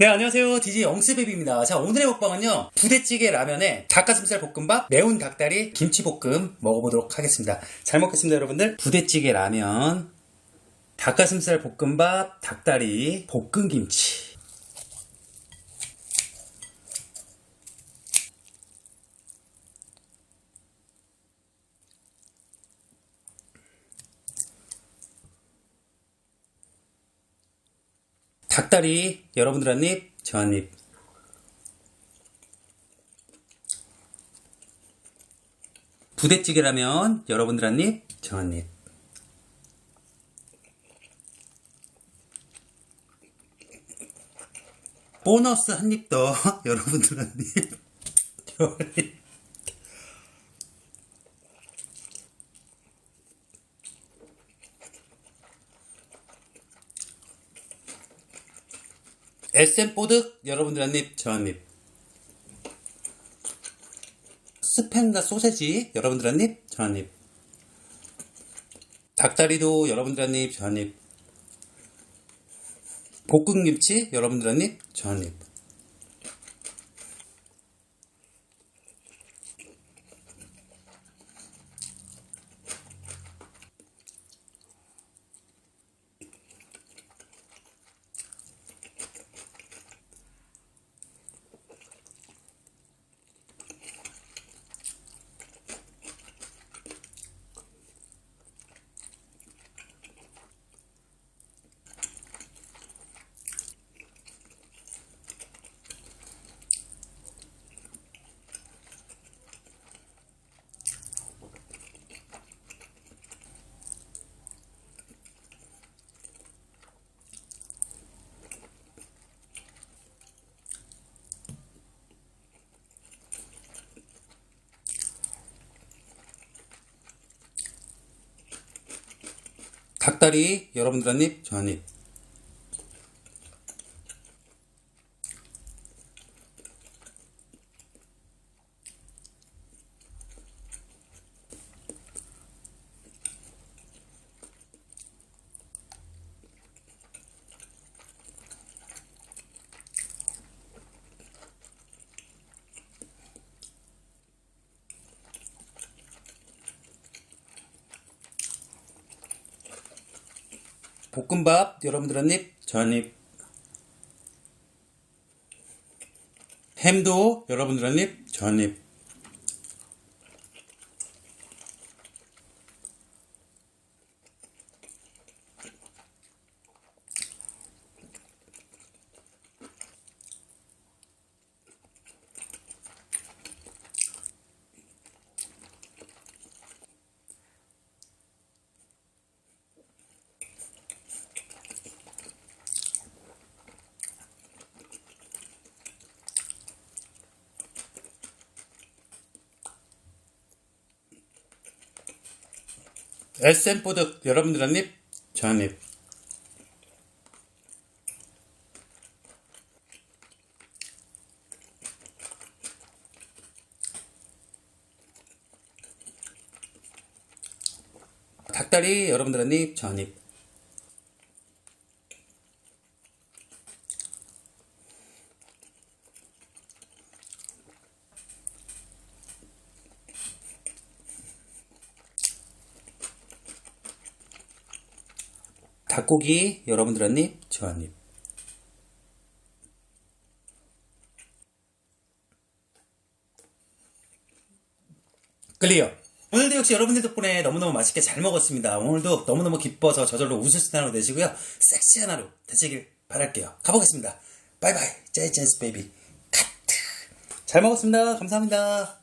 네, 안녕하세요. DJ 영스베비입니다. 자, 오늘의 먹방은요, 부대찌개 라면에 닭가슴살 볶음밥, 매운 닭다리, 김치볶음 먹어보도록 하겠습니다. 잘 먹겠습니다, 여러분들. 부대찌개 라면, 닭가슴살 볶음밥, 닭다리, 볶음김치. 닭다리, 여러분들 한 입, 저 한 입. 부대찌개라면 여러분들 한 입, 저 한 입. 보너스 한 입 더 여러분들 한 입. 저 한 입. SM 보드 여러분들 한 입, 저 한 입. 스팸과 소세지 여러분들 한 입, 저 한 입. 닭다리도 여러분들 한 입, 저 한 입. 볶음김치 여러분들 한 입, 저 한 입. 닭다리 여러분들 한 입, 저한 입. 볶음밥 여러분들 한 입, 저한 입. 햄도 여러분들 한 입, 저한 보드 여러분들 한 입, 저한 입. 닭다리 여러분들 한 입, 저한 입. 닭고기 여러분들 한 입, 저 한 입. 클리어. 오늘도 역시 여러분들 덕분에 너무너무 맛있게 잘 먹었습니다. 오늘도 너무너무 기뻐서 저절로 있는 하루 되시고요. 섹시한 하루 되시길 바랄게요. 가보겠습니다. 바이바이. 짜이젠스 베이비. 카트. 잘 먹었습니다. 감사합니다.